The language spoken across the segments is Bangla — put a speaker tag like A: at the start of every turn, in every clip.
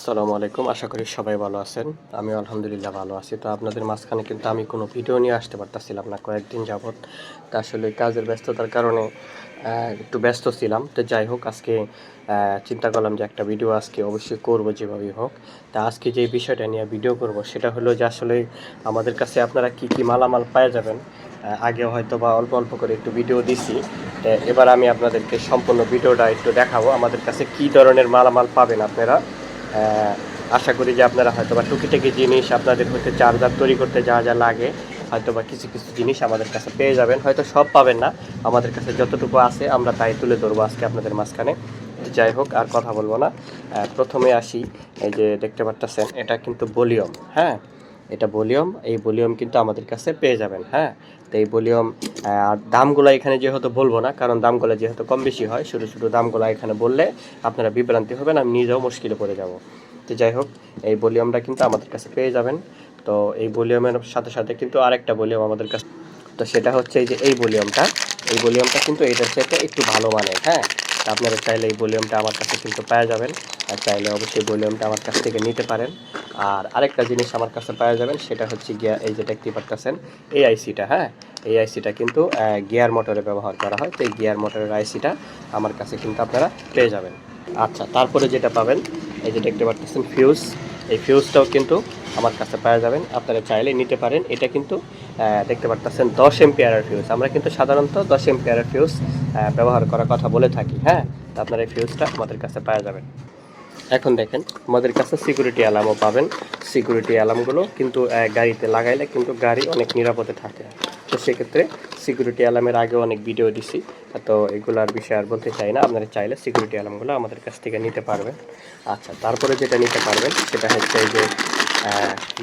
A: আসসালামু আলাইকুম। আশা করি সবাই ভালো আছেন। আমি আলহামদুলিল্লাহ ভালো আছি। তো আপনাদের মাঝখানে কিন্তু আমি কোনো ভিডিও নিয়ে আসতে পারতাছিলাম না কয়েকদিন যাবৎ। তা আসলে কাজের ব্যস্ততার কারণে একটু ব্যস্ত ছিলাম। তো যাই হোক, আজকে চিন্তা করলাম যে একটা ভিডিও আজকে অবশ্যই করব যেভাবেই হোক। তা আজকে যে বিষয়টা নিয়ে ভিডিও করব, সেটা হলো যে আসলে আমাদের কাছে আপনারা কি কি মালামাল পাওয়া যাবেন। আগে হয়তো বা অল্প অল্প করে একটু ভিডিও দিছি। এবার আমি আপনাদেরকে সম্পূর্ণ ভিডিওটা একটু দেখাবো। আমাদের কাছে কি ধরনের মালামাল পাবেন আপনারা? আশা করি যে আপনারা হয়তো বা টুকিটাকি জিনিস আপনাদের হচ্ছে চার্জার তৈরি করতে যা যা লাগে হয়তো বা কিছু কিছু জিনিস আমাদের কাছে পেয়ে যাবেন। হয়তো সব পাবেন না, আমাদের কাছে যতটুকু আছে আমরা তাই তুলে ধরবো আজকে আপনাদের মাঝখানে। যাই হোক, আর কথা বলব না। প্রথমে আসি, এই যে দেখতে পারতেছেন, এটা কিন্তু ভলিউম হ্যাঁ? এটা ভলিউম, এই ভলিউম কিন্তু আমাদের কাছে পেয়ে যাবেন হ্যাঁ? তো এই ভলিউম আর দামগুলো এখানে যেহেতু বলব না, কারণ দামগুলো যেহেতু কম বেশি হয়, শুধু শুধু দামগুলো এখানে বললে আপনারা বিভ্রান্তি হবেন, আমি নিজেও মুশকিলে পড়ে যাব। তো যাই হোক, এই ভলিউমটা কিন্তু আমাদের কাছে পেয়ে যাবেন। তো এই ভলিউমের সাথে সাথে কিন্তু আরেকটা ভলিউম আমাদের কাছে, তো সেটা হচ্ছে এই যে এই ভলিউমটা এই ভলিউমটা কিন্তু এটার সাথে একটু ভালো মানের হ্যাঁ? আপনারা চাইলে এই ভলিউমটা আমার কাছে কিন্তু পাওয়া যাবেন। আর চাইলে অবশ্যই ভলিউমটা আমার কাছ থেকে নিতে পারেন। আর আরেকটা জিনিস আমার কাছে পাওয়া যাবেন, সেটা হচ্ছে গিয়া এই যে দেখতে পারতেছেন এই আইসিটা হ্যাঁ? এই আইসিটা কিন্তু গিয়ার মোটরে ব্যবহার করা হয়। তো এই গিয়ার মোটরের আইসিটা আমার কাছে কিন্তু আপনারা পেয়ে যাবেন। আচ্ছা তারপরে যেটা পাবেন, এই যে দেখতে পারতেছেন, ফিউজ। এই ফিউজটাও কিন্তু আমার কাছে পাওয়া যাবেন। আপনারা চাইলে নিতে পারেন। এটা কিন্তু দেখতে পারতেছেন, দশ এমপিয়ারের ফিউজ আমরা কিন্তু সাধারণত দশ এমপিয়ারের ফিউজ ব্যবহার করার কথা বলে থাকি হ্যাঁ? তো আপনারা এই ফিউজটা আমাদের কাছে পাওয়া যাবেন। এখন দেখেন, আমাদের কাছে সিকিউরিটি অ্যালার্মও পাবেন। সিকিউরিটি অ্যালার্মগুলো কিন্তু গাড়িতে লাগাইলে কিন্তু গাড়ি অনেক নিরাপদে থাকে। তো সেক্ষেত্রে সিকিউরিটি অ্যালার্মের আগে অনেক ভিডিও দিছি। তো এগুলার বিষয়ে আর বলতে চাই না, আপনারা চাইলে সিকিউরিটি অ্যালার্মগুলো আমাদের কাছ থেকে নিতে পারবেন। আচ্ছা তারপরে যেটা নিতে পারবেন, সেটা হচ্ছে এই যে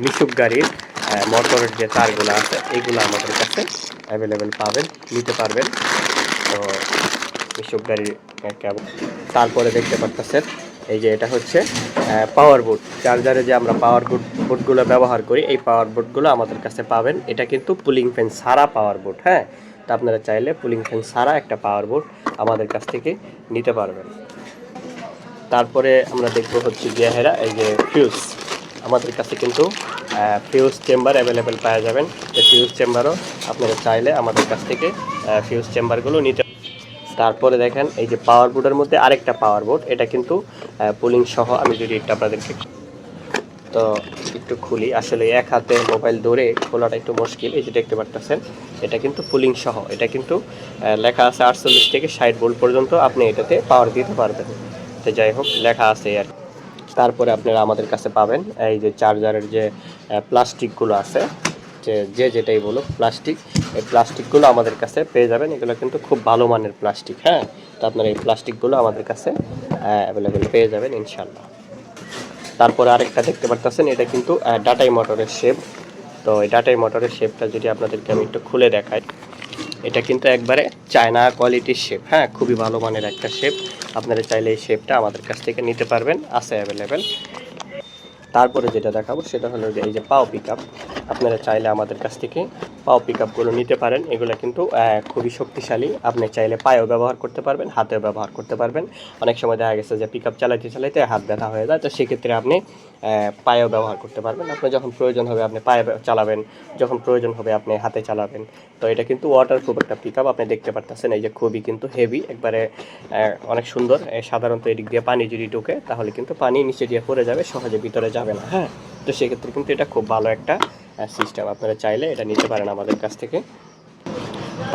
A: মিশুক গাড়ির মোটরের যে তারগুলো আছে, এগুলো আমাদের কাছে অ্যাভেলেবেল পাবেন, নিতে পারবেন। তো মিশুক গাড়ির তারপরে দেখতে পারতেছেন এই যে এটা হচ্ছে পাওয়ার বোর্ড চার্জারে যে আমরা পাওয়ার বোর্ড বোর্ডগুলো ব্যবহার করি, এই পাওয়ার বোর্ডগুলো আমাদের কাছে পাবেন। এটা কিন্তু পুলিং ফ্যান সারা পাওয়ার বোর্ড হ্যাঁ? তা আপনারা চাইলে পুলিং ফ্যান সারা একটা পাওয়ার বোর্ড আমাদের কাছ থেকে নিতে পারবেন। তারপরে আমরা দেখব হচ্ছে গিয়া হেরা, এই যে ফিউজ আমাদের কাছে কিন্তু ফিউজ চেম্বার অ্যাভেলেবেল পাওয়া যাবেন। এই ফিউজ চেম্বারও আপনারা চাইলে আমাদের কাছ থেকে ফিউজ চেম্বারগুলো নিতে তারপরে দেখেন, এই যে পাওয়ার বোর্ডের মধ্যে আরেকটা পাওয়ার বোর্ড এটা কিন্তু পুলিং সহ আমি যদি এটা আপনাদেরকে তো একটু খুলি। আসলে এক হাতে মোবাইল ধরে খোলাটা একটু মুশকিল, এই যে দেখতে পারতেছেন, এটা কিন্তু পুলিং সহ। এটা কিন্তু লেখা আছে আটচল্লিশ থেকে ষাট ভোল্ট পর্যন্ত আপনি এটাতে পাওয়ার দিতে পারবেন। তো যাই হোক, লেখা আছে আর। তারপরে আপনারা আমাদের কাছে পাবেন, এই যে চার্জারের যে প্লাস্টিকগুলো আছে যে যেটাই বলো প্লাস্টিক এই প্লাস্টিকগুলো আমাদের কাছে পেয়ে যাবেন। এগুলো কিন্তু খুব ভালো মানের প্লাস্টিক হ্যাঁ? তো আপনারা এই প্লাস্টিকগুলো আমাদের কাছে অ্যাভেলেবেল পেয়ে যাবেন ইনশাল্লাহ তারপরে আরেকটা দেখতে পারতেছেন, এটা কিন্তু ডাটাই মোটরের শেপ তো এই ডাটাই মোটরের শেপটা যদি আপনাদেরকে আমি একটু খুলে দেখাই, এটা কিন্তু একবারে চায়না কোয়ালিটির শেপ হ্যাঁ? খুবই ভালো মানের একটা শেপ আপনারা চাইলে এই শেপটা আমাদের কাছ থেকে নিতে পারবেন, আছে অ্যাভেলেবেল তারপরে যেটা দেখাবো সেটা হলো যে এই যে পাও পিক আপনারা চাইলে আমাদের কাছ থেকে পাও পিক নিতে পারেন। এগুলো কিন্তু খুবই শক্তিশালী। আপনি চাইলে পায়েও ব্যবহার করতে পারবেন, হাতেও ব্যবহার করতে পারবেন। অনেক সময় দেখা গেছে যে পিক আপ চালাইতে চালাইতে হাত ব্যথা হয়ে যায়, তো সেক্ষেত্রে আপনি পায়েও ব্যবহার করতে পারবেন। আপনার যখন প্রয়োজন হবে আপনি পায়ে চালাবেন, যখন প্রয়োজন হবে আপনি হাতে চালাবেন। তো এটা কিন্তু ওয়াটারপ্রুফ একটা পিক আপ আপনি দেখতে পারতেছেন। এই যে খুবই কিন্তু হেভি একবারে অনেক সুন্দর। সাধারণত এদিক দিয়ে পানি যদি ঢুকে, তাহলে কিন্তু পানি নিচে দিয়ে পড়ে যাবে, সহজে ভিতরে যাবে না হ্যাঁ? তো সেক্ষেত্রে কিন্তু এটা খুব ভালো একটা সিস্টেম আপনারা চাইলে এটা নিতে পারেন আমাদের কাছ থেকে।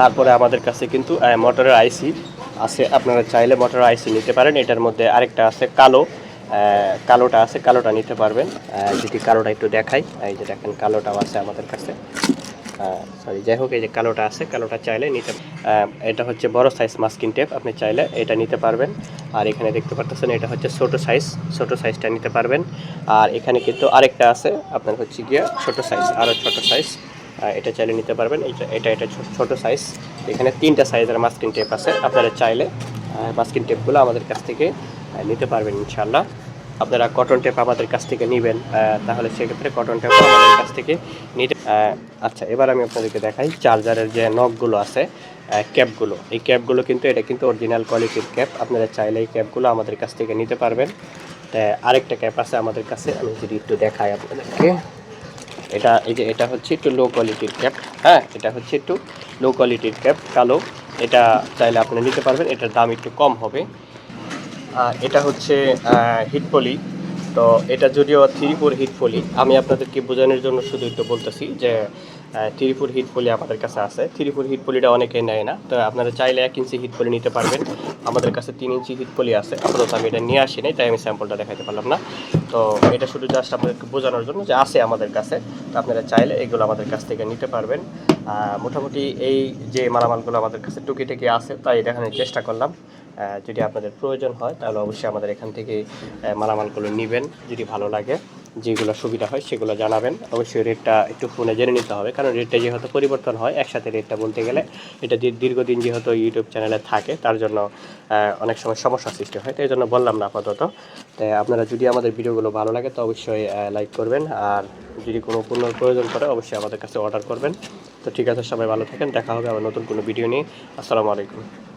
A: তারপরে আমাদের কাছে কিন্তু মোটরের আইসি আছে। আপনারা চাইলে মোটরের আইসি নিতে পারেন। এটার মধ্যে আরেকটা আছে, কালো কালোটা আছে, কালোটা নিতে পারবেন। যদি কালোটা একটু দেখাই, এই যে দেখেন, কালোটাও আছে আমাদের কাছে। সরি যাই হোক, এই যে কালোটা আছে, কালোটা চাইলে নিতে এটা হচ্ছে বড় সাইজ মাস্কিন টেপ আপনি চাইলে এটা নিতে পারবেন। আর এখানে দেখতে পারতেছেন, এটা হচ্ছে ছোটো সাইজ ছোটো সাইজটা নিতে পারবেন। আর এখানে কিন্তু আরেকটা আছে, আপনার হচ্ছে গিয়ে ছোটো সাইজ আরও ছোটো সাইজ এটা চাইলে নিতে পারবেন। এটা এটা এটা ছোট সাইজ এখানে তিনটা সাইজের মাস্কিন টেপ আছে, আপনারা চাইলে মাস্কিন টেপগুলো আমাদের কাছ থেকে নিতে পারবেন ইনশাল্লাহ আপনারা কটন টেপ আমাদের কাছ থেকে নেবেন তাহলে সেক্ষেত্রে কটন টেপ আমাদের কাছ থেকে নিতে আচ্ছা এবার আমি আপনাদেরকে দেখাই চার্জারের যে নখগুলো আছে ক্যাপগুলো। এই ক্যাপগুলো কিন্তু এটা কিন্তু অরিজিনাল কোয়ালিটির ক্যাপ, আপনারা চাইলে এই ক্যাপগুলো আমাদের কাছ থেকে নিতে পারবেন। আরেকটা ক্যাপ আছে আমাদের কাছে, আমি যদি একটু দেখাই আপনাদেরকে। এটা, এই যে এটা হচ্ছে একটু লো কোয়ালিটির ক্যাপ হ্যাঁ এটা হচ্ছে একটু লো কোয়ালিটির ক্যাপ, কালো। এটা চাইলে আপনি নিতে পারবেন, এটার দাম একটু কম হবে। এটা হচ্ছে হিটফলি তো এটা যদিও থ্রি ফোর হিটপলি আমি আপনাদেরকে বোঝানোর জন্য শুধু একটু বলতেছি যে থ্রি ফোর হিটপলি আমাদের কাছে আছে। থ্রি ফোর হিটপলিটা অনেকে নেয় না, তো আপনারা চাইলে এক ইঞ্চি হিটপলি নিতে পারবেন। আমাদের কাছে তিন ইঞ্চি হিটপলি আছে, আপাতত আমি এটা নিয়ে আসি নাই তাই আমি স্যাম্পলটা দেখাতে পারলাম না। তো এটা শুধু জাস্ট আপনাদেরকে বোঝানোর জন্য যে আছে আমাদের কাছে, তো আপনারা চাইলে এগুলো আমাদের কাছ থেকে নিতে পারবেন। মোটামুটি এই যে মালামালগুলো আমাদের কাছে টুকিটাকি আছে, তাই দেখানোর চেষ্টা করলাম। যদি আপনাদের প্রয়োজন হয়, তাহলে অবশ্যই আমাদের এখান থেকে মালামালগুলো নেবেন, যদি ভালো লাগে। যেগুলো সুবিধা হয় সেগুলো জানাবেন। অবশ্যই রেটটা একটু ফোনে জেনে নিতে হবে, কারণ রেটটা যেহেতু পরিবর্তন হয়, একসাথে রেটটা বলতে গেলে এটা দীর্ঘদিন যেহেতু ইউটিউব চ্যানেলে থাকে, তার জন্য অনেক সময় সমস্যা সৃষ্টি হয়, তাই জন্য বললাম না আপাতত। তাই আপনারা যদি আমাদের ভিডিওগুলো ভালো লাগে, তো অবশ্যই লাইক করবেন, আর যদি কোনো পণ্য প্রয়োজন করে অবশ্যই আমাদের কাছে অর্ডার করবেন। তো ঠিক আছে, সবাই ভালো থাকেন, দেখা হবে আবার নতুন কোনো ভিডিও নিয়ে। আসসালামু আলাইকুম।